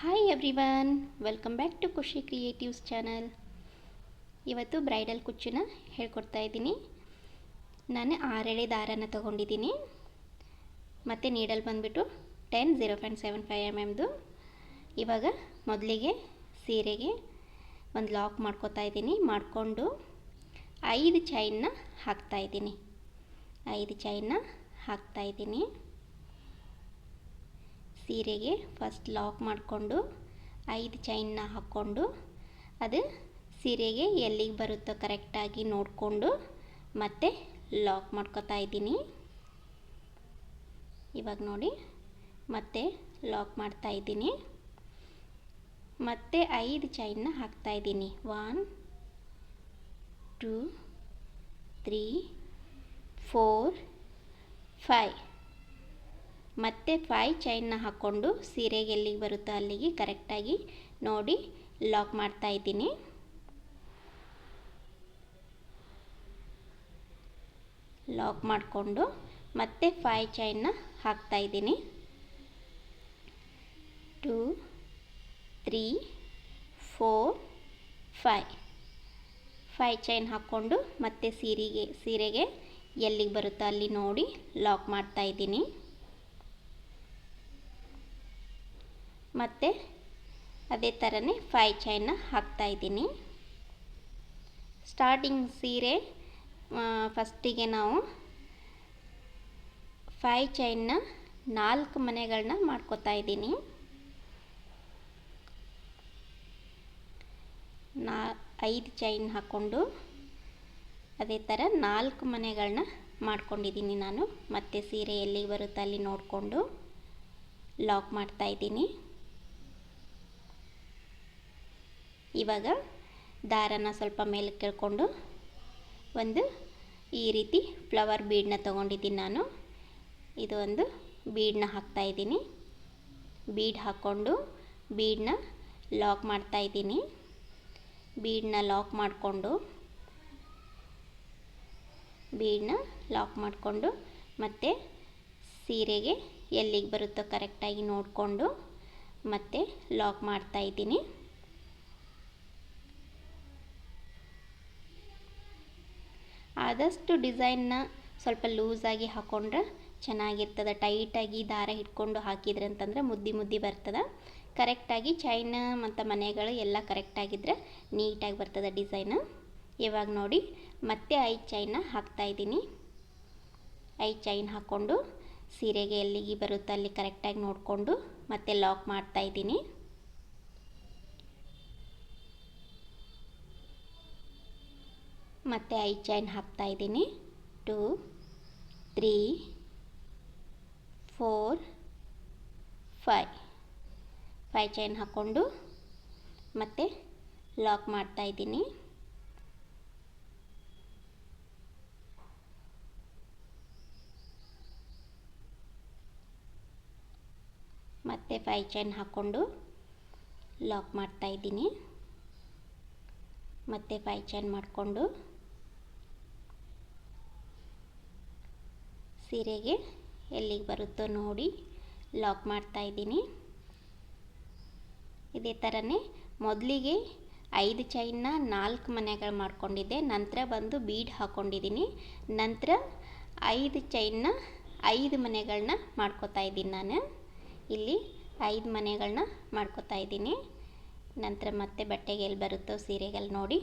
Hi everyone welcome back to Khushi creatives channel ಇವತ್ತು bridal ಕುಚ್ಚನ್ನ ಹೇಳ್ಕೊಡ್ತಾ ಇದ್ದೀನಿ. ನಾನು ಆರೆಳೆ ದಾರನ ತೊಗೊಂಡಿದ್ದೀನಿ. ಮತ್ತು ನೀಡಲ್ ಬಂದುಬಿಟ್ಟು ten zero point seven five M ಎಮ್ದು ಇವಾಗ ಮೊದಲಿಗೆ ಸೀರೆಗೆ ಒಂದು ಲಾಕ್ ಮಾಡ್ಕೋತಾ ಇದ್ದೀನಿ, ಮಾಡಿಕೊಂಡು ಐದು ಚೈನ್ನ ಹಾಕ್ತಾಯಿದ್ದೀನಿ ಐದು ಚೈನ್ನ ಹಾಕ್ತಾಯಿದ್ದೀನಿ ಸೀರೆಗೆ ಫಸ್ಟ್ ಲಾಕ್ ಮಾಡಿಕೊಂಡು ಐದು ಚೈನ್ನ ಹಾಕ್ಕೊಂಡು ಅದು ಸೀರೆಗೆ ಎಲ್ಲಿಗೆ ಬರುತ್ತೋ ಕರೆಕ್ಟಾಗಿ ನೋಡಿಕೊಂಡು ಮತ್ತೆ ಲಾಕ್ ಮಾಡ್ಕೋತಾ ಇದ್ದೀನಿ. ಇವಾಗ ನೋಡಿ, ಮತ್ತೆ ಲಾಕ್ ಮಾಡ್ತಾ ಇದ್ದೀನಿ. ಮತ್ತೆ ಐದು ಚೈನ್ನ ಹಾಕ್ತಾ ಇದ್ದೀನಿ. One two three four five ಮತ್ತೆ ಫೈ ಚೈನ್ನ ಹಾಕ್ಕೊಂಡು ಸೀರೆಗೆ ಎಲ್ಲಿಗೆ ಬರುತ್ತೋ ಅಲ್ಲಿಗೆ ಕರೆಕ್ಟಾಗಿ ನೋಡಿ ಲಾಕ್ ಮಾಡ್ತಾ ಇದ್ದೀನಿ. ಲಾಕ್ ಮಾಡಿಕೊಂಡು ಮತ್ತೆ ಫೈ ಚೈನ್ನ ಹಾಕ್ತಾ ಇದ್ದೀನಿ. Two three four five five chain ಹಾಕ್ಕೊಂಡು ಮತ್ತೆ ಸೀರೆಗೆ ಸೀರೆಗೆ ಎಲ್ಲಿಗೆ ಬರುತ್ತೋ ಅಲ್ಲಿ ನೋಡಿ ಲಾಕ್ ಮಾಡ್ತಾ ಇದ್ದೀನಿ. ಮತ್ತು ಅದೇ ಥರನೇ ಫೈ ಚೈನ ಹಾಕ್ತಾಯಿದ್ದೀನಿ ಸ್ಟಾರ್ಟಿಂಗ್ ಸೀರೆ ಫಸ್ಟಿಗೆ ನಾವು ಫೈ ಚೈನ್ನ ನಾಲ್ಕು ಮನೆಗಳನ್ನ ಮಾಡ್ಕೋತಾ ಇದ್ದೀನಿ. ನಾ, ಐದು ಚೈನ್ ಹಾಕ್ಕೊಂಡು ಅದೇ ಥರ ನಾಲ್ಕು ಮನೆಗಳನ್ನ ಮಾಡ್ಕೊಂಡಿದ್ದೀನಿ ನಾನು. ಮತ್ತೆ ಸೀರೆ ಎಲ್ಲಿಗೆ ಬರುತ್ತೆ ಅಲ್ಲಿ ನೋಡಿಕೊಂಡು ಲಾಕ್ ಮಾಡ್ತಾ ಇದ್ದೀನಿ ಇವಾಗ ದಾರನ ಸ್ವಲ್ಪ ಮೇಲೆ ಕೇಳ್ಕೊಂಡು ಒಂದು ಈ ರೀತಿ ಫ್ಲವರ್ ಬೀಡನ್ನ ತೊಗೊಂಡಿದ್ದೀನಿ ನಾನು. ಇದು ಒಂದು ಬೀಡನ್ನ ಹಾಕ್ತಾ ಇದ್ದೀನಿ. ಬೀಡ್ ಹಾಕ್ಕೊಂಡು ಬೀಡನ್ನ ಲಾಕ್ ಮಾಡ್ತಾ ಇದ್ದೀನಿ. ಬೀಡನ್ನ ಲಾಕ್ ಮಾಡಿಕೊಂಡು ಬೀಡನ್ನ ಲಾಕ್ ಮಾಡಿಕೊಂಡು ಮತ್ತು ಸೀರೆಗೆ ಎಲ್ಲಿಗೆ ಬರುತ್ತೋ ಕರೆಕ್ಟಾಗಿ ನೋಡಿಕೊಂಡು ಮತ್ತೆ ಲಾಕ್ ಮಾಡ್ತಾ ಆದಷ್ಟು ಡಿಸೈನ್ನ ಸ್ವಲ್ಪ ಲೂಸಾಗಿ ಹಾಕ್ಕೊಂಡ್ರೆ ಚೆನ್ನಾಗಿರ್ತದೆ. ಟೈಟಾಗಿ ದಾರ ಹಿಡ್ಕೊಂಡು ಹಾಕಿದ್ರೆ ಅಂತಂದ್ರೆ ಮುದ್ದಿ ಮುದ್ದಿ ಬರ್ತದೆ. ಕರೆಕ್ಟಾಗಿ ಚೈನ್ ಮತ್ತು ಮನೆಗಳು ಎಲ್ಲ ಕರೆಕ್ಟಾಗಿದ್ದರೆ ನೀಟಾಗಿ ಬರ್ತದೆ ಡಿಸೈನ್. ಇವಾಗ ನೋಡಿ, ಮತ್ತೆ ಐದು ಚೈನ್ನ ಹಾಕ್ತಾಯಿದ್ದೀನಿ ಐದು ಚೈನ್ ಹಾಕ್ಕೊಂಡು ಸೀರೆಗೆ ಎಲ್ಲಿಗೆ ಬರುತ್ತೆ ಅಲ್ಲಿ ಕರೆಕ್ಟಾಗಿ ನೋಡಿಕೊಂಡು ಮತ್ತೆ ಲಾಕ್ ಮಾಡ್ತಾಯಿದ್ದೀನಿ ಮತ್ತು ಐ ಚೈನ್ ಹಾಕ್ತಾ ಇದ್ದೀನಿ. Two, three, four five five chain ಹಾಕ್ಕೊಂಡು ಮತ್ತೆ ಲಾಕ್ ಮಾಡ್ತಾ ಇದ್ದೀನಿ. ಮತ್ತೆ ಫೈ ಚೈನ್ ಹಾಕ್ಕೊಂಡು ಲಾಕ್ ಮಾಡ್ತಾ ಇದ್ದೀನಿ. ಮತ್ತೆ ಫೈ ಚೈನ್ ಮಾಡಿಕೊಂಡು ಸೀರೆಗೆ ಎಲ್ಲಿಗೆ ಬರುತ್ತೋ ನೋಡಿ ಲಾಕ್ ಮಾಡ್ತಾ ಇದ್ದೀನಿ. ಇದೇ ಥರನೇ ಮೊದಲಿಗೆ ಐದು ಚೈನ್ನ ನಾಲ್ಕು ಮನೆಗಳು ಮಾಡ್ಕೊಂಡಿದ್ದೆ. ನಂತರ ಬಂದು ಬೀಡ್ ಹಾಕ್ಕೊಂಡಿದ್ದೀನಿ ನಂತರ ಐದು ಚೈನ್ನ ಐದು ಮನೆಗಳನ್ನ ಮಾಡ್ಕೋತಾ ಇದ್ದೀನಿ ನಾನು. ಇಲ್ಲಿ ಐದು ಮನೆಗಳನ್ನ ಮಾಡ್ಕೋತಾ ಇದ್ದೀನಿ. ನಂತರ ಮತ್ತೆ ಬಟ್ಟೆಗೆ ಎಲ್ಲಿ ಬರುತ್ತೋ ಸೀರೆಗೆಲ್ಲಿ ನೋಡಿ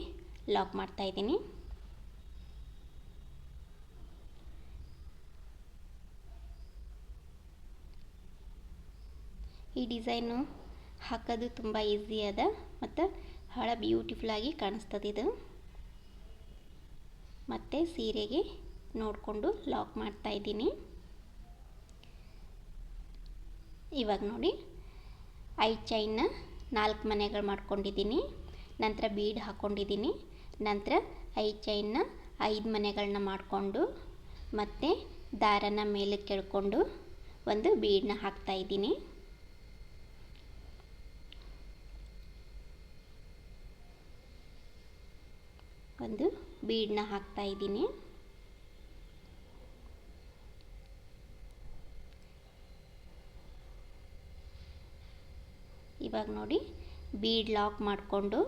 ಲಾಕ್ ಮಾಡ್ತಾ ಇದ್ದೀನಿ. ಈ ಡಿಸೈನು ಹಾಕೋದು ತುಂಬ ಈಸಿ ಅದ ಮತ್ತು ಭಾಳ ಬ್ಯೂಟಿಫುಲ್ಲಾಗಿ ಕಾಣಿಸ್ತದೆ ಇದು. ಮತ್ತು ಸೀರೆಗೆ ನೋಡಿಕೊಂಡು ಲಾಕ್ ಮಾಡ್ತಾ ಇದ್ದೀನಿ. ಇವಾಗ ನೋಡಿ ಐ ಚೈನ್ನ ನಾಲ್ಕು ಮನೆಗಳು ಮಾಡ್ಕೊಂಡಿದ್ದೀನಿ. ನಂತರ ಬೀಡ್ ಹಾಕ್ಕೊಂಡಿದ್ದೀನಿ ನಂತರ ಐ ಚೈನ್ನ ಐದು ಮನೆಗಳನ್ನ ಮಾಡಿಕೊಂಡು ಮತ್ತು ದಾರನ ಮೇಲೆ ಕೆಳ್ಕೊಂಡು ಒಂದು ಬೀಡನ್ನ ಹಾಕ್ತಾಯಿದ್ದೀನಿ ಒಂದು ಬೀಡನ್ನ ಹಾಕ್ತಾ ಇದ್ದೀನಿ. ಇವಾಗ ನೋಡಿ ಬೀಡ್ ಲಾಕ್ ಮಾಡಿಕೊಂಡು,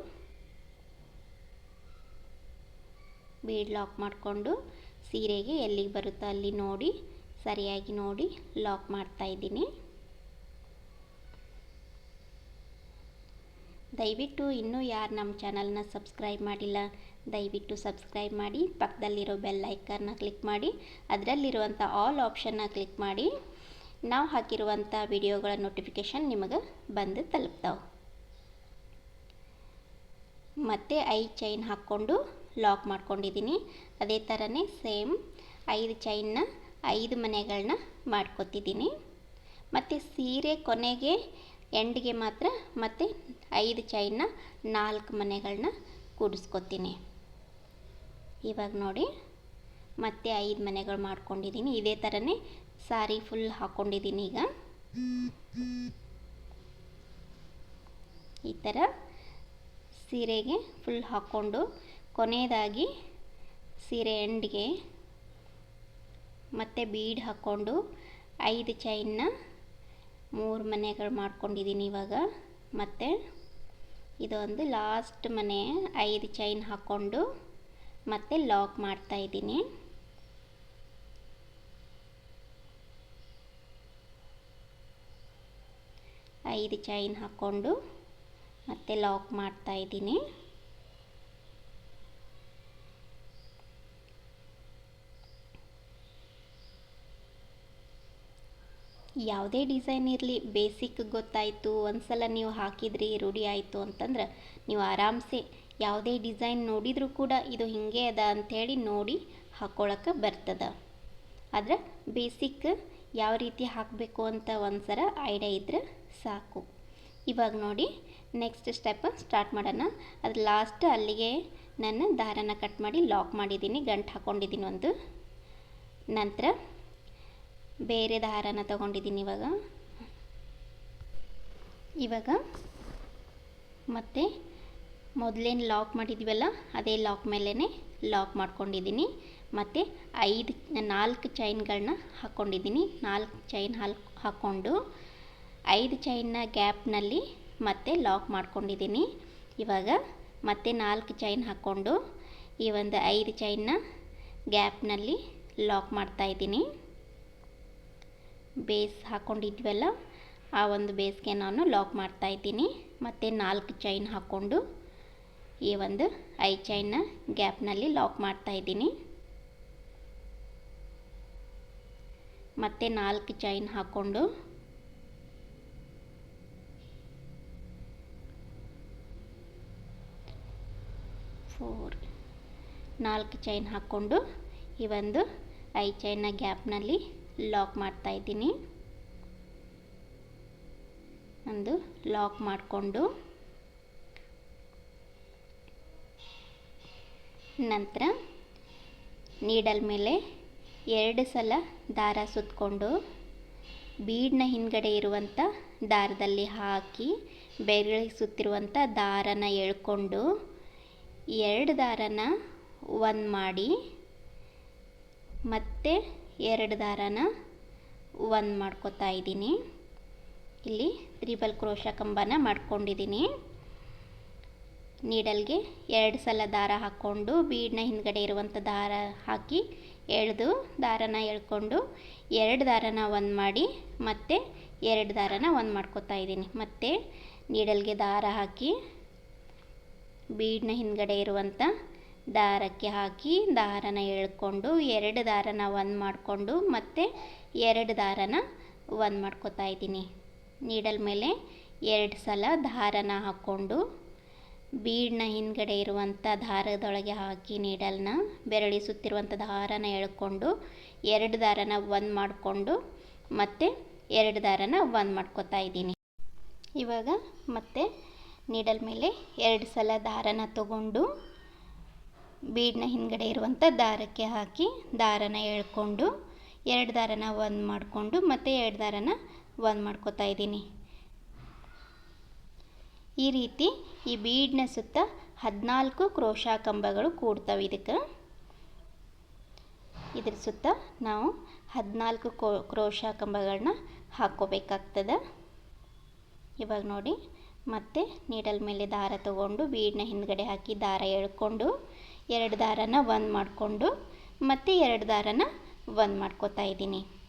ಬೀಡ್ ಲಾಕ್ ಮಾಡಿಕೊಂಡು ಸೀರೆಗೆ ಎಲ್ಲಿಗೆ ಬರುತ್ತೋ ಅಲ್ಲಿ ನೋಡಿ, ಸರಿಯಾಗಿ ನೋಡಿ ಲಾಕ್ ಮಾಡ್ತಾ ಇದ್ದೀನಿ. ದಯವಿಟ್ಟು ಇನ್ನೂ ಯಾರು ನಮ್ಮ ಚಾನಲ್ನ ಸಬ್ಸ್ಕ್ರೈಬ್ ಮಾಡಿಲ್ಲ ದಯವಿಟ್ಟು ಸಬ್ಸ್ಕ್ರೈಬ್ ಮಾಡಿ, ಪಕ್ಕದಲ್ಲಿರೋ ಬೆಲ್ ಐಕನ್ನ ಕ್ಲಿಕ್ ಮಾಡಿ ಅದರಲ್ಲಿರುವಂಥ ಆಲ್ ಆಪ್ಷನ್ನ ಕ್ಲಿಕ್ ಮಾಡಿ. ನಾವು ಹಾಕಿರುವಂಥ ವಿಡಿಯೋಗಳ ನೋಟಿಫಿಕೇಷನ್ ನಿಮಗೆ ಬಂದು ತಲುಪ್ತಾವೆ. ಮತ್ತು ಐದು ಚೈನ್ ಹಾಕ್ಕೊಂಡು ಲಾಕ್ ಮಾಡ್ಕೊಂಡಿದ್ದೀನಿ ಅದೇ ಥರನೇ ಸೇಮ್ ಐದು ಚೈನ್ನ ಐದು ಮನೆಗಳನ್ನ ಮಾಡ್ಕೊತಿದ್ದೀನಿ ಮತ್ತು ಸೀರೆ ಕೊನೆಗೆ ಎಂಡ್ಗೆ ಮಾತ್ರ ಮತ್ತು ಐದು ಚೈನ್ನ ನಾಲ್ಕು ಮನೆಗಳನ್ನ ಕೂಡಿಸ್ಕೊತೀನಿ. ಇವಾಗ ನೋಡಿ. ಮತ್ತೆ ಐದು ಮನೆಗಳು ಮಾಡ್ಕೊಂಡಿದ್ದೀನಿ ಇದೇ ಥರನೇ ಸಾರಿ ಫುಲ್ ಹಾಕ್ಕೊಂಡಿದ್ದೀನಿ ಈಗ. ಈ ಥರ ಸೀರೆಗೆ ಫುಲ್ ಹಾಕ್ಕೊಂಡು ಕೊನೆಯದಾಗಿ ಸೀರೆ ಎಂಡ್ಗೆ ಮತ್ತೆ ಬೀಡ್ ಹಾಕ್ಕೊಂಡು ಐದು ಚೈನ್ನ ಮೂರು ಮನೆಗಳು ಮಾಡ್ಕೊಂಡಿದ್ದೀನಿ ಇವಾಗ. ಮತ್ತು ಇದೊಂದು ಲಾಸ್ಟ್ ಮನೆ, ಐದು ಚೈನ್ ಹಾಕ್ಕೊಂಡು ಮತ್ತೆ ಲಾಕ್ ಮಾಡ್ತಾ ಇದ್ದೀನಿ. ಐದು ಚೈನ್ ಹಾಕ್ಕೊಂಡು ಮತ್ತೆ ಲಾಕ್ ಮಾಡ್ತಾ ಇದ್ದೀನಿ. ಯಾವುದೇ ಡಿಸೈನ್ ಇರಲಿ, ಬೇಸಿಕ್ ಗೊತ್ತಾಯಿತು, ಒಂದ್ಸಲ ನೀವು ಹಾಕಿದ್ರಿ, ರೂಢಿ ಆಯಿತು ಅಂತಂದ್ರೆ ನೀವು ಆರಾಮ್ಸೆ ಯಾವುದೇ ಡಿಸೈನ್ ನೋಡಿದರೂ ಕೂಡ ಇದು ಹಿಂಗೆ ಅದ ಅಂಥೇಳಿ ನೋಡಿ ಹಾಕ್ಕೊಳಕ್ಕೆ ಬರ್ತದ. ಆದ್ರೆ ಬೇಸಿಕ್ ಯಾವ ರೀತಿ ಹಾಕಬೇಕು ಅಂತ ಒಂದ್ಸಲ ಐಡಿಯಾ ಇದ್ರೆ ಸಾಕು. ಇವಾಗ ನೋಡಿ ನೆಕ್ಸ್ಟ್ ಸ್ಟೆಪ್ ಸ್ಟಾರ್ಟ್ ಮಾಡೋಣ. ಅದು ಲಾಸ್ಟ್ ಅಲ್ಲಿಗೆ ನಾನು ದಾರನ ಕಟ್ ಮಾಡಿ ಲಾಕ್ ಮಾಡಿದ್ದೀನಿ, ಗಂಟು ಹಾಕ್ಕೊಂಡಿದ್ದೀನಿ ಒಂದು. ನಂತರ ಬೇರೆ ದಾರನ ತಗೊಂಡಿದ್ದೀನಿ ಇವಾಗ. ಇವಾಗ ಮತ್ತೆ ಮೊದಲೇನು ಲಾಕ್ ಮಾಡಿದ್ವಲ್ಲ, ಅದೇ ಲಾಕ್ ಮೇಲೇ ಲಾಕ್ ಮಾಡ್ಕೊಂಡಿದ್ದೀನಿ ಮತ್ತು ಐದು, ನಾಲ್ಕು ಚೈನ್ಗಳನ್ನ ಹಾಕ್ಕೊಂಡಿದ್ದೀನಿ ನಾಲ್ಕು ಚೈನ್ ಹಾಲ್ ಹಾಕ್ಕೊಂಡು ಐದು ಚೈನ್ನ ಗ್ಯಾಪ್ನಲ್ಲಿ ಮತ್ತೆ ಲಾಕ್ ಮಾಡ್ಕೊಂಡಿದ್ದೀನಿ ಇವಾಗ ಮತ್ತೆ ನಾಲ್ಕು ಚೈನ್ ಹಾಕ್ಕೊಂಡು ಈ ಒಂದು ಐದು ಚೈನ್ನ ಗ್ಯಾಪ್ನಲ್ಲಿ ಲಾಕ್ ಮಾಡ್ತಾಯಿದ್ದೀನಿ ಬೇಸ್ ಹಾಕ್ಕೊಂಡಿದ್ವಲ್ಲ ಆ ಒಂದು ಬೇಸ್ಗೆ ನಾನು ಲಾಕ್ ಮಾಡ್ತಾಯಿದ್ದೀನಿ ಮತ್ತು ನಾಲ್ಕು ಚೈನ್ ಹಾಕ್ಕೊಂಡು ಈ ಒಂದು ಐ ಚೈನ್ನ ಗ್ಯಾಪ್ನಲ್ಲಿ ಲಾಕ್ ಮಾಡ್ತಾ ಇದ್ದೀನಿ. ಮತ್ತೆ ನಾಲ್ಕು ಚೈನ್ ಹಾಕ್ಕೊಂಡು ಫೋರ್ ನಾಲ್ಕು ಚೈನ್ ಹಾಕ್ಕೊಂಡು ಈ ಒಂದು ಐ ಚೈನ್ನ ಗ್ಯಾಪ್ನಲ್ಲಿ ಲಾಕ್ ಮಾಡ್ತಾ ಇದ್ದೀನಿ. ಒಂದು ಲಾಕ್ ಮಾಡಿಕೊಂಡು. ನಂತರ ನೀಡಲ್ ಮೇಲೆ ಎರಡು ಸಲ ದಾರ ಸುತ್ತಕೊಂಡು ಬೀಡ್ನ ಹಿಂದ್ಗಡೆ ಇರುವಂಥ ದಾರದಲ್ಲಿ ಹಾಕಿ ಬೆರಳಿಗೆ ಸುತ್ತಿರುವಂಥ ದಾರನ ಎಳ್ಕೊಂಡು ಎರಡು ದಾರನ ಒಂದು ಮಾಡಿ ಮತ್ತೆ ಎರಡು ದಾರನ ಒಂದು ಮಾಡ್ಕೋತಾ ಇದ್ದೀನಿ. ಇಲ್ಲಿ ತ್ರಿಬಲ್ ಕ್ರೋಶ ಕಂಬನ ಮಾಡ್ಕೊಂಡಿದ್ದೀನಿ. ನೀಡಲ್ಗೆ ಎರಡು ಸಲ ದಾರ ಹಾಕ್ಕೊಂಡು ಬೀಡ್ನ ಹಿಂದ್ಗಡೆ ಇರುವಂಥ ದಾರ ಹಾಕಿ ಎಳೆದು ದಾರನ ಎಳ್ಕೊಂಡು ಎರಡು ದಾರನ ಒಂದು ಮಾಡಿ ಮತ್ತೆ ಎರಡು ದಾರನ ಒಂದು ಮಾಡ್ಕೋತಾ ಇದ್ದೀನಿ. ಮತ್ತು ನೀಡಲ್ಗೆ ದಾರ ಹಾಕಿ ಬೀಡ್ನ ಹಿಂದ್ಗಡೆ ಇರುವಂಥ ದಾರಕ್ಕೆ ಹಾಕಿ ದಾರನ ಎಳ್ಕೊಂಡು ಎರಡು ದಾರನ ಒಂದು ಮಾಡಿಕೊಂಡು ಮತ್ತೆ ಎರಡು ದಾರನ ಒಂದು ಮಾಡ್ಕೋತಾ ಇದ್ದೀನಿ. ನೀಡಲ್ ಮೇಲೆ ಎರಡು ಸಲ ದಾರನ ಹಾಕ್ಕೊಂಡು ಬೀಡ್ನ ಹಿಂದ್ಗಡೆ ಇರುವಂಥ ದಾರದೊಳಗೆ ಹಾಕಿ ನೀಡಲ್ನ ಬೆರಳಿ ಸುತ್ತಿರುವಂಥ ದಾರನ ಎಳ್ಕೊಂಡು ಎರಡು ದಾರನ ಒಂದು ಮಾಡಿಕೊಂಡು ಮತ್ತೆ ಎರಡು ದಾರನ ಒಂದು ಮಾಡ್ಕೊತಾ ಇದ್ದೀನಿ. ಇವಾಗ ಮತ್ತೆ ನೀಡಲ್ ಮೇಲೆ ಎರಡು ಸಲ ದಾರನ ತಗೊಂಡು ಬೀಡ್ನ ಹಿಂದ್ಗಡೆ ಇರುವಂಥ ದಾರಕ್ಕೆ ಹಾಕಿ ದಾರನ ಎಳ್ಕೊಂಡು ಎರಡು ದಾರನ ಒಂದು ಮಾಡಿಕೊಂಡು ಮತ್ತೆ ಎರಡು ದಾರನ ಒಂದು ಮಾಡ್ಕೊತಾ ಇದ್ದೀನಿ. ಈ ರೀತಿ ಈ ಬೀಡ್ನ ಸುತ್ತ ಹದಿನಾಲ್ಕು ಕ್ರೋಶಾ ಕಂಬಗಳು ಕೂಡ್ತವೆ ಇದಕ್ಕೆ. ಇದ್ರ ಸುತ್ತ ನಾವು ಹದಿನಾಲ್ಕು ಕ್ರೋಶಾ ಕಂಬಗಳನ್ನ ಹಾಕ್ಕೋಬೇಕಾಗ್ತದೆ. ಇವಾಗ ನೋಡಿ, ಮತ್ತೆ ನೀಡಲ್ ಮೇಲೆ ದಾರ ತಗೊಂಡು ಬೀಡ್ನ ಹಿಂದ್ಗಡೆ ಹಾಕಿ ದಾರ ಎಳ್ಕೊಂಡು, ಎರಡು ದಾರನ ಒಂದು ಮಾಡಿಕೊಂಡು, ಮತ್ತೆ ಎರಡು ದಾರನ ಒಂದು ಮಾಡ್ಕೋತಾ ಇದ್ದೀನಿ.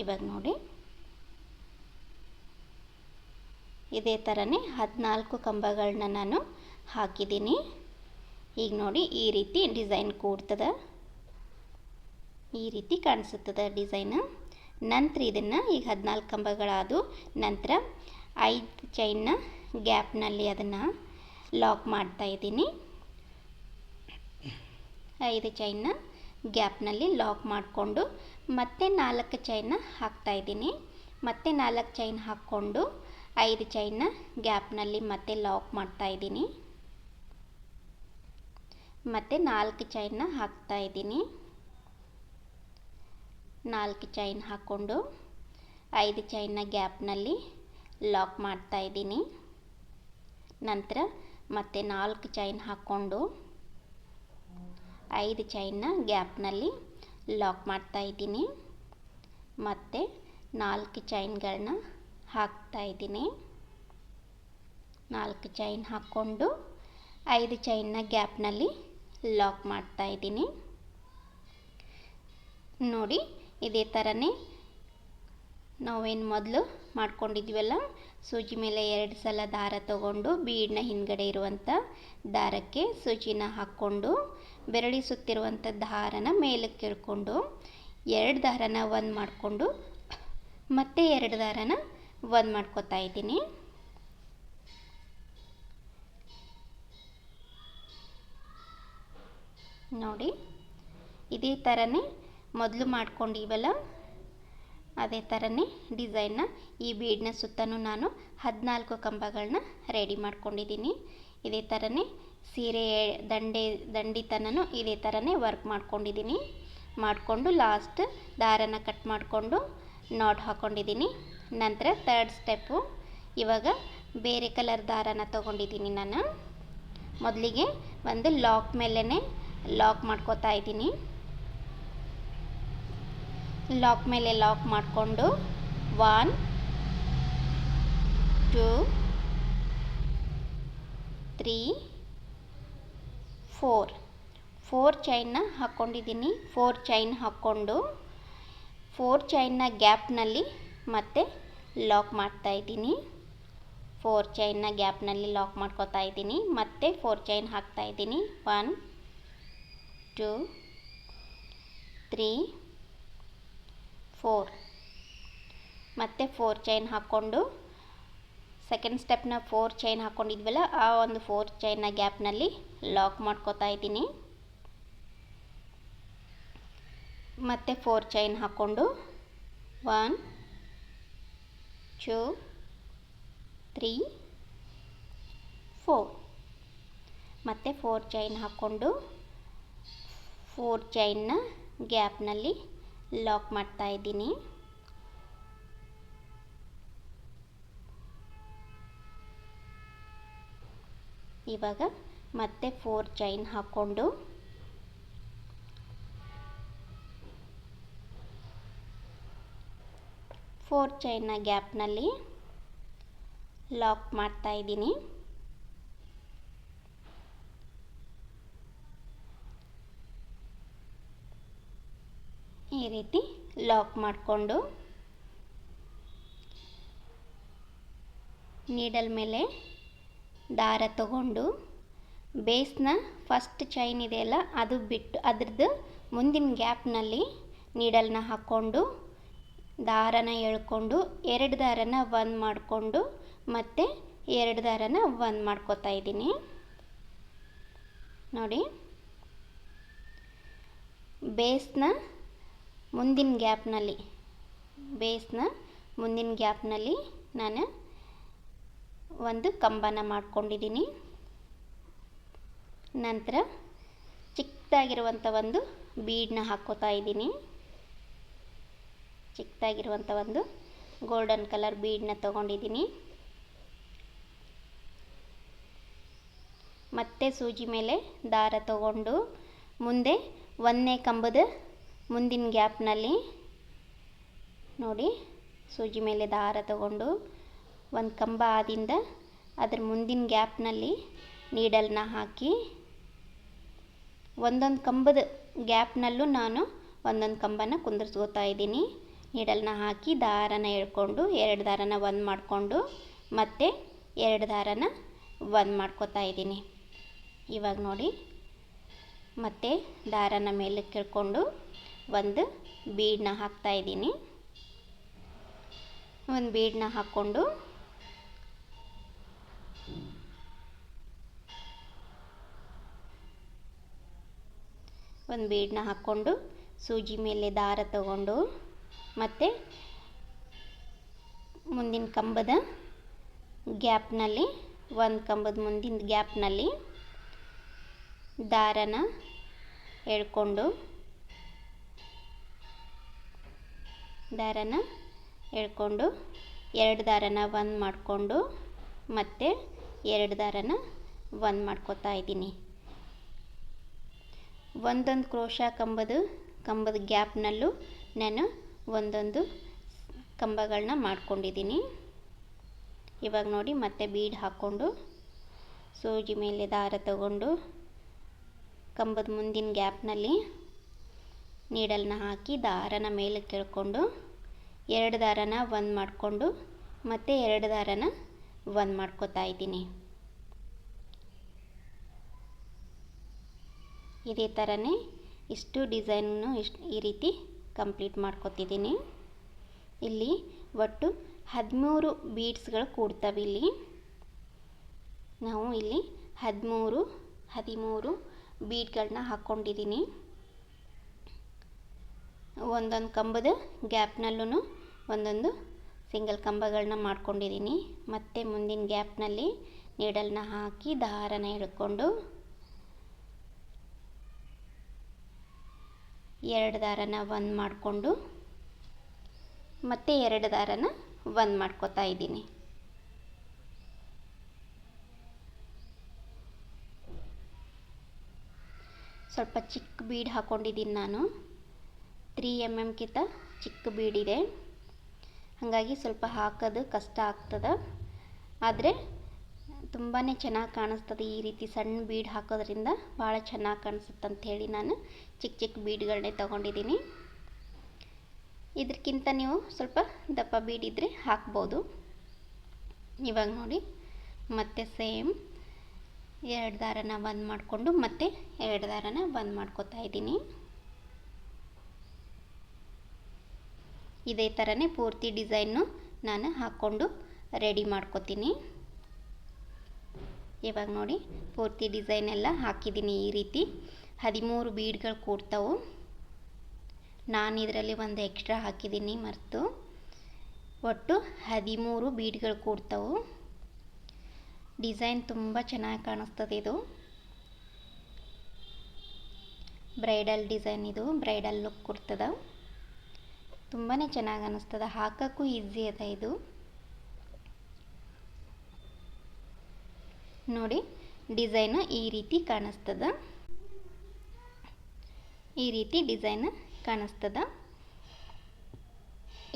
ಇವಾಗ ನೋಡಿ. ಇದೇ ಥರನೇ ಹದಿನಾಲ್ಕು ಕಂಬಗಳನ್ನ ನಾನು ಹಾಕಿದ್ದೀನಿ. ಈಗ ನೋಡಿ ಈ ರೀತಿ ಡಿಸೈನ್ ಕೂಡ್ತದೆ. ಈ ರೀತಿ ಕಾಣಿಸುತ್ತದೆ ಡಿಸೈನ್. ನಂತರ ಇದನ್ನು ಈಗ ಹದಿನಾಲ್ಕು ಕಂಬಗಳಾದವು ನಂತರ ಐದು ಚೈನ್ನ ಗ್ಯಾಪ್ನಲ್ಲಿ ಅದನ್ನು ಲಾಕ್ ಮಾಡ್ತಾ ಇದ್ದೀನಿ. ಐದು ಚೈನ್ನ ಗ್ಯಾಪ್ನಲ್ಲಿ ಲಾಕ್ ಮಾಡಿಕೊಂಡು ಮತ್ತೆ ನಾಲ್ಕು ಚೈನ್ನ ಹಾಕ್ತಾ ಇದ್ದೀನಿ. ಮತ್ತೆ ನಾಲ್ಕು ಚೈನ್ ಹಾಕ್ಕೊಂಡು ಐದು ಚೈನ್ನ ಗ್ಯಾಪ್ನಲ್ಲಿ ಮತ್ತೆ ಲಾಕ್ ಮಾಡ್ತಾ ಇದ್ದೀನಿ. ಮತ್ತು ನಾಲ್ಕು ಚೈನ್ನ ಹಾಕ್ತಾ ಇದ್ದೀನಿ. ನಾಲ್ಕು ಚೈನ್ ಹಾಕ್ಕೊಂಡು ಐದು ಚೈನ್ನ ಗ್ಯಾಪ್ನಲ್ಲಿ ಲಾಕ್ ಮಾಡ್ತಾ ಇದ್ದೀನಿ. ನಂತರ ಮತ್ತೆ ನಾಲ್ಕು ಚೈನ್ ಹಾಕ್ಕೊಂಡು ಐದು ಚೈನ್ನ ಗ್ಯಾಪ್ನಲ್ಲಿ ಲಾಕ್ ಮಾಡ್ತಾ ಇದ್ದೀನಿ. ಮತ್ತು ನಾಲ್ಕು ಚೈನ್ಗಳನ್ನ ಹಾಕ್ತಾ ಇದ್ದೀನಿ. ನಾಲ್ಕು ಚೈನ್ ಹಾಕ್ಕೊಂಡು ಐದು ಚೈನ್ನ ಗ್ಯಾಪ್ನಲ್ಲಿ ಲಾಕ್ ಮಾಡ್ತಾ ಇದ್ದೀನಿ. ನೋಡಿ, ಇದೇ ಥರನೇ ನಾವೇನು ಮೊದಲು ಮಾಡ್ಕೊಂಡಿದ್ವಲ್ಲ? ಸೂಜಿ ಮೇಲೆ ಎರಡು ಸಲ ದಾರ ತಗೊಂಡು ಬೀಡ್ನ ಹಿಂದ್ಗಡೆ ಇರುವಂಥ ದಾರಕ್ಕೆ ಸೂಜಿನ ಹಾಕ್ಕೊಂಡು ಬೆರಳಿ ಸುತ್ತಿರುವಂಥ ದಾರನ ಮೇಲಕ್ಕೆ ಇಳ್ಕೊಂಡು, ಎರಡು ದಾರನ ಒಂದು ಮಾಡಿಕೊಂಡು, ಮತ್ತೆ ಎರಡು ದಾರನ ಒಂದು ಮಾಡ್ಕೋತಾ ಇದ್ದೀನಿ. ನೋಡಿ, ಇದೇ ಥರನೇ ಮೊದಲು ಮಾಡ್ಕೊಂಡಿವಲ್ಲ? ಅದೇ ಥರನೇ ಡಿಸೈನ್ನ ಈ ಬೀಡ್ನ ಸುತ್ತಲೂ ನಾನು ಹದಿನಾಲ್ಕು ಕಂಬಗಳನ್ನ ರೆಡಿ ಮಾಡ್ಕೊಂಡಿದ್ದೀನಿ. ಇದೇ ಥರನೇ ಸೀರೆ, ದಂಡೆ ದಂಡಿತನೂ ಇದೇ ಥರನೇ ವರ್ಕ್ ಮಾಡ್ಕೊಂಡಿದ್ದೀನಿ. ಮಾಡಿಕೊಂಡು ಲಾಸ್ಟ್ ದಾರನ ಕಟ್ ಮಾಡಿಕೊಂಡು ನಾಟ್ ಹಾಕ್ಕೊಂಡಿದ್ದೀನಿ ನಂತರ ತರ್ಡ್ ಸ್ಟೆಪ್ಪು ಇವಾಗ ಬೇರೆ ಕಲರ್ ದಾರನ ತೊಗೊಂಡಿದ್ದೀನಿ ನಾನು. ಮೊದಲಿಗೆ ಒಂದು ಲಾಕ್ ಮೇಲೇ ಲಾಕ್ ಮಾಡ್ಕೋತಾ ಇದ್ದೀನಿ. ಲಾಕ್ ಮೇಲೆ ಲಾಕ್ ಮಾಡಿಕೊಂಡು. One two three four four ಚೈನ್ನ ಹಾಕ್ಕೊಂಡಿದ್ದೀನಿ ಫೋರ್ ಚೈನ್ ಹಾಕ್ಕೊಂಡು. ಫೋರ್ ಚೈನ್ನ ಗ್ಯಾಪ್ನಲ್ಲಿ ಮತ್ತೆ ಲಾಕ್ ಮಾಡ್ತಾ ಇದ್ದೀನಿ. ಫೋರ್ ಚೈನ್ನ ಗ್ಯಾಪ್ನಲ್ಲಿ ಲಾಕ್ ಮಾಡ್ಕೋತಾ ಇದ್ದೀನಿ. ಮತ್ತೆ ಫೋರ್ ಚೈನ್ ಹಾಕ್ತಾ ಇದ್ದೀನಿ. ಒನ್ ಟೂ ತ್ರೀ ಫೋರ್ ಮತ್ತು ಫೋರ್ ಚೈನ್ ಹಾಕ್ಕೊಂಡು ಸೆಕೆಂಡ್ ಸ್ಟೆಪ್ನ ಫೋರ್ ಚೈನ್ ಹಾಕ್ಕೊಂಡಿದ್ವಲ್ಲ ಆ ಒಂದು ಫೋರ್ ಚೈನ್ನ ಗ್ಯಾಪ್ನಲ್ಲಿ ಲಾಕ್ ಮಾಡ್ಕೋತಾ ಇದ್ದೀನಿ. ಮತ್ತು ಫೋರ್ ಚೈನ್ ಹಾಕ್ಕೊಂಡು ಒನ್ ಟೂ ತ್ರೀ ಫೋರ್ ಮತ್ತು ಫೋರ್ ಚೈನ್ ಹಾಕ್ಕೊಂಡು ಫೋರ್ ಚೈನ್ನ ಗ್ಯಾಪ್ನಲ್ಲಿ ಲಾಕ್ ಮಾಡ್ತಾ ಇದ್ದೀನಿ. ಇವಾಗ ಮತ್ತೆ ಫೋರ್ ಚೈನ್ ಹಾಕ್ಕೊಂಡು ಫೋರ್ ಚೈನ್ನ ಗ್ಯಾಪ್ನಲ್ಲಿ ಲಾಕ್ ಮಾಡ್ತಾ ಇದ್ದೀನಿ ಈ ರೀತಿ ಲಾಕ್ ಮಾಡಿಕೊಂಡು ನೀಡಲ್ ಮೇಲೆ ದಾರ ತಗೊಂಡು ಬೇಸ್ನ ಫಸ್ಟ್ ಚೈನ್ ಇದೆಯಲ್ಲ ಅದು ಬಿಟ್ಟು ಅದ್ರದ್ದು ಮುಂದಿನ ಗ್ಯಾಪ್ನಲ್ಲಿ ನೀಡಲ್ನ ಹಾಕ್ಕೊಂಡು ದಾರನ ಎಳ್ಕೊಂಡು ಎರಡು ದಾರನ ಒಂದು ಮಾಡಿಕೊಂಡು ಮತ್ತು ಎರಡು ದಾರನ ಒಂದು ಮಾಡ್ಕೋತಾ ಇದ್ದೀನಿ. ನೋಡಿ. ಬೇಸ್ನ ಮುಂದಿನ ಗ್ಯಾಪ್ನಲ್ಲಿ ಬೇಸ್ನ ಮುಂದಿನ ಗ್ಯಾಪ್ನಲ್ಲಿ ನಾನು ಒಂದು ಕಂಬನ ಮಾಡ್ಕೊಂಡಿದ್ದೀನಿ. ನಂತರ ಚಿಕ್ಕದಾಗಿರುವಂಥ ಒಂದು ಬೀಡನ್ನ ಹಾಕ್ಕೋತಾ ಇದ್ದೀನಿ. ಚಿಕ್ಕದಾಗಿರುವಂಥ ಒಂದು ಗೋಲ್ಡನ್ ಕಲರ್ ಬೀಡನ್ನ ತೊಗೊಂಡಿದ್ದೀನಿ. ಮತ್ತೆ ಸೂಜಿ ಮೇಲೆ ದಾರ ತಗೊಂಡು ಮುಂದೆ ಒಂದನೇ ಕಂಬದ ಮುಂದಿನ ಗ್ಯಾಪ್ನಲ್ಲಿ ನೋಡಿ ಸೂಜಿ ಮೇಲೆ ದಾರ ತಗೊಂಡು ಒಂದು ಕಂಬ ಆದಿಂದ ಅದ್ರ ಮುಂದಿನ ಗ್ಯಾಪ್ನಲ್ಲಿ ನೀಡಲ್ನ ಹಾಕಿ ಒಂದೊಂದು ಕಂಬದ ಗ್ಯಾಪ್ನಲ್ಲೂ ನಾನು ಒಂದೊಂದು ಕಂಬನ ಕುಂದಿರ್ಸ್ಕೋತಾ ಇದ್ದೀನಿ. ನೀಡಲ್ನ ಹಾಕಿ ದಾರನ ಎಳ್ಕೊಂಡು ಎರಡು ದಾರನ ಒಂದು ಮಾಡಿಕೊಂಡು ಮತ್ತೆ ಎರಡು ದಾರನ ಒಂದು ಮಾಡ್ಕೋತಾ ಇದ್ದೀನಿ. ಇವಾಗ ನೋಡಿ ಮತ್ತೆ ದಾರನ ಮೇಲೆ ಕೆಳ್ಕೊಂಡು ಒಂದು ಬೀಡನ್ನ ಹಾಕ್ತಾ ಇದ್ದೀನಿ. ಒಂದು ಬೀಡನ್ನ ಹಾಕ್ಕೊಂಡು ಒಂದು ಬೀಡನ್ನ ಹಾಕ್ಕೊಂಡು ಸೂಜಿ ಮೇಲೆ ದಾರ ತಗೊಂಡು ಮತ್ತು ಮುಂದಿನ ಕಂಬದ ಗ್ಯಾಪ್ನಲ್ಲಿ, ಒಂದು ಕಂಬದ ಮುಂದಿನ ಗ್ಯಾಪ್ನಲ್ಲಿ ದಾರನ ಎಳ್ಕೊಂಡು ದಾರನ ಎಳ್ಕೊಂಡು, ಎರಡು ದಾರನ ಒಂದು ಮಾಡಿಕೊಂಡು, ಮತ್ತೆ ಎರಡು ದಾರನ ಒಂದು ಮಾಡ್ಕೋತಾ ಇದ್ದೀನಿ. ಒಂದೊಂದು ಕ್ರೋಶ ಕಂಬದ ಕಂಬದ ಗ್ಯಾಪ್ನಲ್ಲೂ ನಾನು ಒಂದೊಂದು ಕಂಬಗಳನ್ನ ಮಾಡ್ಕೊಂಡಿದ್ದೀನಿ. ಇವಾಗ ನೋಡಿ, ಮತ್ತೆ ಬೀಡ್ ಹಾಕ್ಕೊಂಡು, ಸೂಜಿ ಮೇಲೆ ದಾರ ತಗೊಂಡು, ಕಂಬದ ಮುಂದಿನ ಗ್ಯಾಪ್ನಲ್ಲಿ ನೀಡಲ್ನ ಹಾಕಿ ದಾರನ ಮೇಲೆ ಕೆಳ್ಕೊಂಡು ಎರಡು ದಾರನ ಒಂದು ಮಾಡಿಕೊಂಡು ಮತ್ತೆ ಎರಡು ದಾರನ ಒಂದು ಮಾಡ್ಕೋತಾ ಇದ್ದೀನಿ. ಇದೇ ಥರನೇ ಇಷ್ಟು ಡಿಸೈನ್ನು ಇಷ್ಟು ಈ ರೀತಿ ಕಂಪ್ಲೀಟ್ ಮಾಡ್ಕೊತಿದ್ದೀನಿ. ಇಲ್ಲಿ ಒಟ್ಟು ಹದಿಮೂರು ಬೀಡ್ಸ್ಗಳು ಕೂಡ್ತವೆ ಇಲ್ಲಿ. ನಾವು ಇಲ್ಲಿ ಹದಿಮೂರು ಹದಿಮೂರು ಬೀಡ್ಗಳನ್ನ ಹಾಕ್ಕೊಂಡಿದ್ದೀನಿ ಒಂದೊಂದು ಕಂಬದ ಗ್ಯಾಪ್ನಲ್ಲೂ ಒಂದೊಂದು ಸಿಂಗಲ್ ಕಂಬಗಳನ್ನ ಮಾಡ್ಕೊಂಡಿದ್ದೀನಿ ಮತ್ತು ಮುಂದಿನ ಗ್ಯಾಪ್ನಲ್ಲಿ ನೀಡಲ್ನ ಹಾಕಿ ದಾರನ ಹಿಡ್ಕೊಂಡು ಎರಡು ದಾರನ ಒಂದು ಮಾಡಿಕೊಂಡು ಮತ್ತೆ ಎರಡು ದಾರನ ಒಂದು ಮಾಡ್ಕೋತಾ ಇದ್ದೀನಿ. ಸ್ವಲ್ಪ ಚಿಕ್ಕ ಬೀಡ್ ಹಾಕ್ಕೊಂಡಿದ್ದೀನಿ ನಾನು. ತ್ರೀ ಎಂ ಎಮ್ಗಿಂತ ಚಿಕ್ಕ ಬೀಡಿದೆ ಹಾಗಾಗಿ ಸ್ವಲ್ಪ ಹಾಕೋದು ಕಷ್ಟ ಆಗ್ತದೆ. ಆದರೆ ತುಂಬಾ ಚೆನ್ನಾಗಿ ಕಾಣಿಸ್ತದೆ ಈ ರೀತಿ ಸಣ್ಣ ಬೀಡ್ ಹಾಕೋದ್ರಿಂದ ಭಾಳ ಚೆನ್ನಾಗಿ ಕಾಣಿಸುತ್ತೆ ಅಂಥೇಳಿ ನಾನು ಚಿಕ್ಕ ಚಿಕ್ಕ ಬೀಡ್ಗಳನ್ನೇ ತೊಗೊಂಡಿದ್ದೀನಿ. ಇದಕ್ಕಿಂತ ನೀವು ಸ್ವಲ್ಪ ದಪ್ಪ ಬೀಡಿದ್ರೆ ಹಾಕ್ಬೋದು. ಇವಾಗ ನೋಡಿ, ಮತ್ತೆ ಸೇಮ್ ಎರಡು ದಾರನ ಬಂದ್ ಮಾಡಿಕೊಂಡು ಮತ್ತೆ ಎರಡು ದಾರನ ಬಂದ್ ಮಾಡ್ಕೋತಾ ಇದ್ದೀನಿ. ಇದೇ ಥರನೇ ಪೂರ್ತಿ ಡಿಸೈನು ನಾನು ಹಾಕ್ಕೊಂಡು ರೆಡಿ ಮಾಡ್ಕೋತೀನಿ. ಇವಾಗ ನೋಡಿ, ಪೂರ್ತಿ ಡಿಸೈನ್ ಎಲ್ಲ ಹಾಕಿದ್ದೀನಿ ಈ ರೀತಿ. ಹದಿಮೂರು ಬೀಡ್ಗಳು ಕೂಡ್ತಾವು. ನಾನು ಇದರಲ್ಲಿ ಒಂದು ಎಕ್ಸ್ಟ್ರಾ ಹಾಕಿದ್ದೀನಿ ಮರೆತು. ಒಟ್ಟು ಹದಿಮೂರು ಬೀಡ್ಗಳು ಕೂಡ್ತಾವು. ಡಿಸೈನ್ ತುಂಬ ಚೆನ್ನಾಗಿ ಕಾಣಿಸ್ತದೆ ಇದು. ಬ್ರೈಡಲ್ ಡಿಸೈನ್ ಇದು, ಬ್ರೈಡಲ್ ಲುಕ್ ಕೊಡ್ತದ. ತುಂಬಾ ಚೆನ್ನಾಗಿ ಅನ್ನಿಸ್ತದೆ ಹಾಕೋಕ್ಕೂ ಈಸಿ ಅದ ಇದು. ನೋಡಿ ಡಿಸೈನ್ ಈ ರೀತಿ ಕಾಣಿಸ್ತದ. ಈ ರೀತಿ ಡಿಸೈನ್ ಕಾಣಿಸ್ತದ.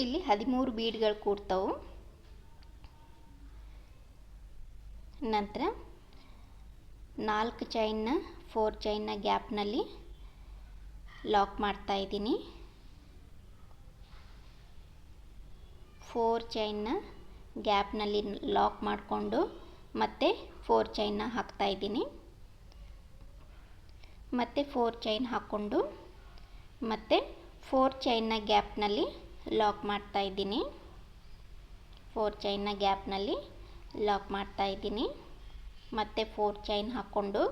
ಇಲ್ಲಿ ಹದಿಮೂರು ಬೀಡ್ಗಳು ಕೂಡ್ತಾವು. ನಂತರ ನಾಲ್ಕು ಚೈನ್ನ ಫೋರ್ ಚೈನ್ನ ಗ್ಯಾಪ್ನಲ್ಲಿ ಲಾಕ್ ಮಾಡ್ತಾ ಇದ್ದೀನಿ. ಫೋರ್ ಚೈನ್ನ ಗ್ಯಾಪ್ನಲ್ಲಿ ಲಾಕ್ ಮಾಡಿಕೊಂಡು ಮತ್ತೆ ಫೋರ್ ಚೈನ್ನ ಹಾಕ್ತಾ ಇದ್ದೀನಿ. ಮತ್ತೆ ಫೋರ್ ಚೈನ್ ಹಾಕ್ಕೊಂಡು ಮತ್ತೆ ಫೋರ್ ಚೈನ್ನ ಗ್ಯಾಪ್ನಲ್ಲಿ ಲಾಕ್ ಮಾಡ್ತಾ ಇದ್ದೀನಿ. ಫೋರ್ ಚೈನ್ನ ಗ್ಯಾಪ್ನಲ್ಲಿ ಲಾಕ್ ಮಾಡ್ತಾ ಇದ್ದೀನಿ. ಮತ್ತೆ ಫೋರ್ ಚೈನ್ ಹಾಕ್ಕೊಂಡು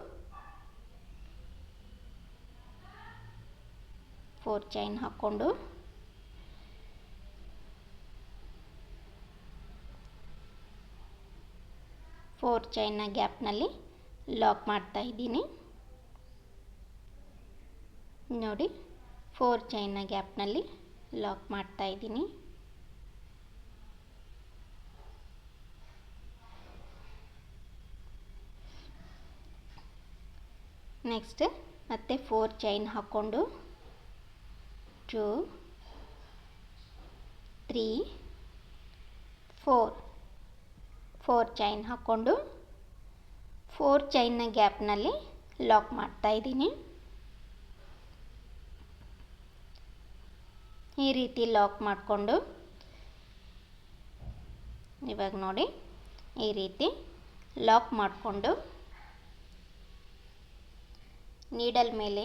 ಫೋರ್ ಚೈನ್ ಹಾಕ್ಕೊಂಡು ಫೋರ್ ಚೈನ್ನ ಗ್ಯಾಪ್ನಲ್ಲಿ ಲಾಕ್ ಮಾಡ್ತಾ ಇದ್ದೀನಿ. ನೋಡಿ, ಫೋರ್ ಚೈನ್ನ ಗ್ಯಾಪ್ನಲ್ಲಿ ಲಾಕ್ ಮಾಡ್ತಾ ಇದ್ದೀನಿ. ನೆಕ್ಸ್ಟ್ ಮತ್ತೆ ಫೋರ್ ಚೈನ್ ಹಾಕ್ಕೊಂಡು two, three, four. Four chain ಹಾಕ್ಕೊಂಡು ಫೋರ್ ಚೈನ್ನ ಗ್ಯಾಪ್ನಲ್ಲಿ ಲಾಕ್ ಮಾಡ್ತಾ ಇದ್ದೀನಿ. ಈ ರೀತಿ ಲಾಕ್ ಮಾಡಿಕೊಂಡು ಇವಾಗ ನೋಡಿ, ಈ ರೀತಿ ಲಾಕ್ ಮಾಡಿಕೊಂಡು ನೀಡಲ್ ಮೇಲೆ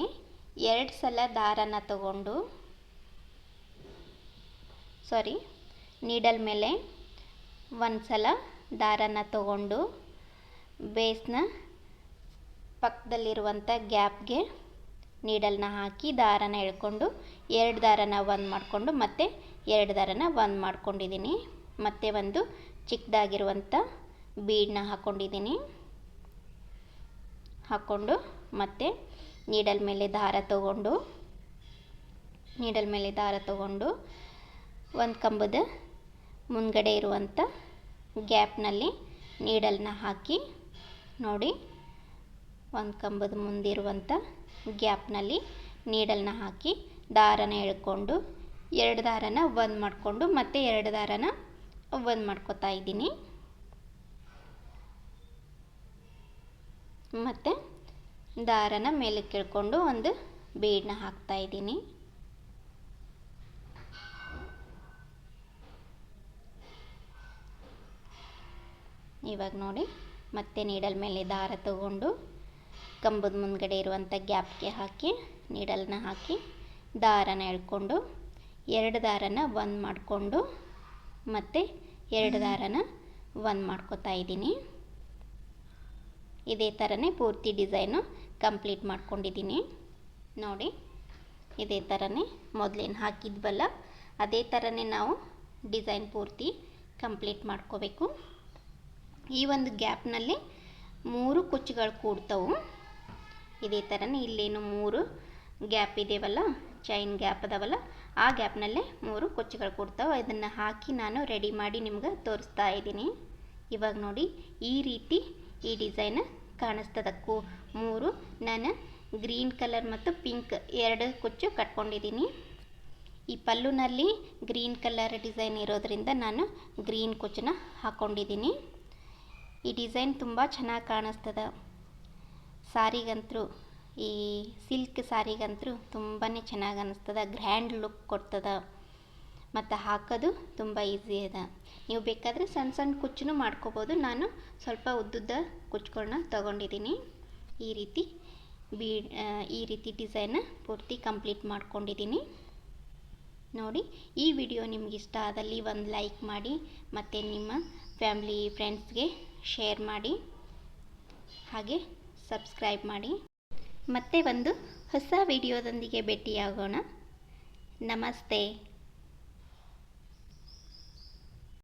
ಎರಡು ಸಲ ದಾರನ ತಗೊಂಡು ಸಾರಿ ನೀಡಲ್ ಮೇಲೆ ಒಂದು ಸಲ ದಾರನ ತಗೊಂಡು ಬೇಸ್ನ ಪಕ್ಕದಲ್ಲಿರುವಂಥ ಗ್ಯಾಪ್ಗೆ ನೀಡಲ್ನ ಹಾಕಿ ದಾರನ ಎಳ್ಕೊಂಡು ಎರಡು ದಾರನ ಒಂದು ಮಾಡಿಕೊಂಡು ಮತ್ತೆ ಎರಡು ದಾರನ ಒಂದು ಮಾಡ್ಕೊಂಡಿದ್ದೀನಿ. ಮತ್ತೆ ಒಂದು ಚಿಕ್ಕದಾಗಿರುವಂಥ ಬೀಡನ್ನ ಹಾಕ್ಕೊಂಡಿದ್ದೀನಿ ಹಾಕ್ಕೊಂಡು ಮತ್ತೆ ನೀಡಲ್ ಮೇಲೆ ದಾರ ತಗೊಂಡು, ನೀಡಲ್ ಮೇಲೆ ದಾರ ತಗೊಂಡು ಒಂದು ಕಂಬದ ಮುಂದ್ಗಡೆ ಇರುವಂಥ ಗ್ಯಾಪ್ನಲ್ಲಿ ನೀಡಲ್ನ ಹಾಕಿ ನೋಡಿ, ಒಂದು ಕಂಬದ ಮುಂದಿರುವಂಥ ಗ್ಯಾಪ್ನಲ್ಲಿ ನೀಡಲ್ನ ಹಾಕಿ ದಾರನ ಎಳ್ಕೊಂಡು, ಎರಡು ದಾರನ ಒಂದು ಮಾಡಿಕೊಂಡು ಮತ್ತೆ ಎರಡು ದಾರನ ಒಂದು ಮಾಡ್ಕೊತಾ ಇದ್ದೀನಿ. ಮತ್ತು ದಾರನ ಮೇಲೆ ಕೇಳ್ಕೊಂಡು ಒಂದು ಬೀಡನ್ನ ಹಾಕ್ತಾ ಇದ್ದೀನಿ. ಇವಾಗ ನೋಡಿ, ಮತ್ತೆ ನೀಡಲ್ ಮೇಲೆ ದಾರ ತಗೊಂಡು ಕಂಬದ ಮುಂದ್ಗಡೆ ಇರುವಂಥ ಗ್ಯಾಪ್ಗೆ ಹಾಕಿ, ನೀಡಲ್ನ ಹಾಕಿ ದಾರನ ಎಳ್ಕೊಂಡು, ಎರಡು ದಾರನ ಒಂದು ಮಾಡಿಕೊಂಡು, ಮತ್ತು ಎರಡು ದಾರನ ಒಂದು ಮಾಡ್ಕೊತಾ ಇದ್ದೀನಿ. ಇದೇ ಥರನೇ ಪೂರ್ತಿ ಡಿಸೈನು ಕಂಪ್ಲೀಟ್ ಮಾಡ್ಕೊಂಡಿದ್ದೀನಿ. ನೋಡಿ, ಇದೇ ಥರನೇ ಮೊದಲೇನು ಹಾಕಿದ್ವಲ್ಲ, ಅದೇ ಥರನೇ ನಾವು ಡಿಸೈನ್ ಪೂರ್ತಿ ಕಂಪ್ಲೀಟ್ ಮಾಡ್ಕೋಬೇಕು. ಈ ಒಂದು ಗ್ಯಾಪ್ನಲ್ಲಿ ಮೂರು ಕುಚ್ಚುಗಳು ಕೂಡ್ತವು. ಇದೇ ಥರನೇ ಇಲ್ಲೇನು ಮೂರು ಗ್ಯಾಪ್ ಇದೆಯಲ್ಲ ಚೈನ್ ಗ್ಯಾಪ್ ಅದಾವಲ್ಲ? ಆ ಗ್ಯಾಪ್ನಲ್ಲೇ ಮೂರು ಕುಚ್ಚುಗಳು ಕೂಡ್ತಾವೆ. ಇದನ್ನು ಹಾಕಿ ನಾನು ರೆಡಿ ಮಾಡಿ ನಿಮ್ಗೆ ತೋರಿಸ್ತಾ ಇದ್ದೀನಿ. ಇವಾಗ ನೋಡಿ, ಈ ರೀತಿ ಈ ಡಿಸೈನ್ ಕಾಣಿಸ್ತದಕ್ಕೂ. ಮೂರು, ನಾನು ಗ್ರೀನ್ ಕಲರ್ ಮತ್ತು ಪಿಂಕ್ ಎರಡು ಕುಚ್ಚು ಕಟ್ಕೊಂಡಿದ್ದೀನಿ. ಈ ಪಲ್ಲುನಲ್ಲಿ ಗ್ರೀನ್ ಕಲರ್ ಡಿಸೈನ್ ಇರೋದರಿಂದ ನಾನು ಗ್ರೀನ್ ಕುಚ್ಚನ್ನ ಹಾಕ್ಕೊಂಡಿದ್ದೀನಿ ಈ ಡಿಸೈನ್ ತುಂಬ ಚೆನ್ನಾಗಿ ಕಾಣಿಸ್ತದ. ಸಾರಿಗಂತೂ ಈ ಸಿಲ್ಕ್ ಸಾರಿಗಂತೂ ತುಂಬಾ ಚೆನ್ನಾಗಿ ಅನ್ನಿಸ್ತದ ಗ್ರ್ಯಾಂಡ್ ಲುಕ್ ಕೊಡ್ತದ. ಮತ್ತು ಹಾಕೋದು ತುಂಬ ಈಸಿ ಅದ. ನೀವು ಬೇಕಾದರೆ ಸಣ್ಣ ಸಣ್ಣ ಕುಚ್ಚು ಮಾಡ್ಕೋಬೋದು. ನಾನು ಸ್ವಲ್ಪ ಉದ್ದುದ್ದ ಕುಚ್ಚುಗಳನ್ನ ತೊಗೊಂಡಿದ್ದೀನಿ ಈ ರೀತಿ ಬೀ ಈ ರೀತಿ ಡಿಸೈನ ಪೂರ್ತಿ ಕಂಪ್ಲೀಟ್ ಮಾಡ್ಕೊಂಡಿದ್ದೀನಿ ನೋಡಿ, ಈ ವಿಡಿಯೋ ನಿಮ್ಗೆ ಇಷ್ಟ ಆದಲ್ಲಿ ಒಂದು ಲೈಕ್ ಮಾಡಿ, ಮತ್ತು ನಿಮ್ಮ ಫ್ಯಾಮ್ಲಿ, ಫ್ರೆಂಡ್ಸ್ಗೆ ಶೇರ್ ಮಾಡಿ ಹಾಗೆ ಸಬ್ಸ್ಕ್ರೈಬ್ ಮಾಡಿ. ಮತ್ತೆ ಒಂದು ಹೊಸ ವಿಡಿಯೋದೊಂದಿಗೆ ಭೇಟಿಯಾಗೋಣ. ನಮಸ್ತೆ.